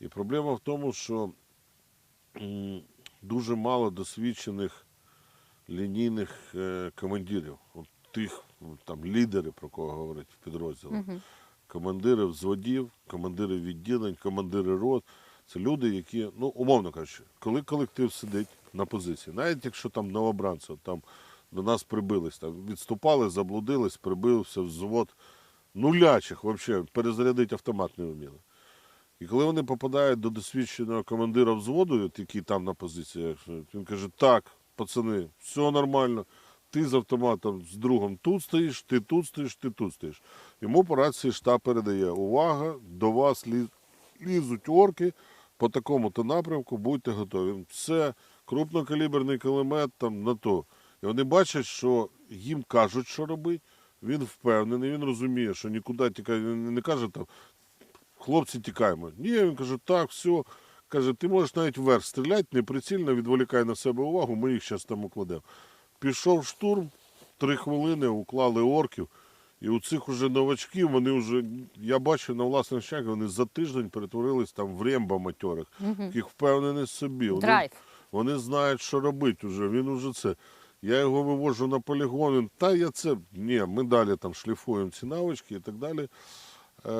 І проблема в тому, що дуже мало досвідчених лінійних е, командирів, от тих там лідери, про кого говорять в підрозділах. Командири взводів, командири відділень, командири рот. Це люди, які, ну, умовно кажучи, коли колектив сидить на позиції, навіть якщо там новобранці там до нас прибились, там відступали, заблудились, прибився взвод нулячих, взагалі, перезарядити автомат не вміли. І коли вони попадають до досвідченого командира взводу, який там на позиціях, він каже: так, пацани, все нормально. Ти з автоматом з другом тут стоїш, ти тут стоїш, ти тут стоїш. Йому по рації штаб передає: увага, до вас ліз- лізуть орки по такому-то напрямку, будьте готові. Це крупнокаліберний кулемет там на то. І вони бачать, що їм кажуть, що робити. Він впевнений, він розуміє, що нікуди тікає, не каже там, хлопці, тікаємо. Ні, він каже, так, все. Каже, ти можеш навіть вверх стріляти, неприцільно, відволікай на себе увагу, ми їх зараз там укладемо. Пішов штурм, три хвилини уклали орків. І у цих уже новачків, вони вже, я бачу на власних очах, вони за тиждень перетворились там в ремба матьорих, яких впевнені в собі. Вони, Драйв. вони знають, що робити вже. Він уже це. Я його вивожу на полігон. Він, та я це. Ні, ми далі там шліфуємо ці навички і так далі. Е,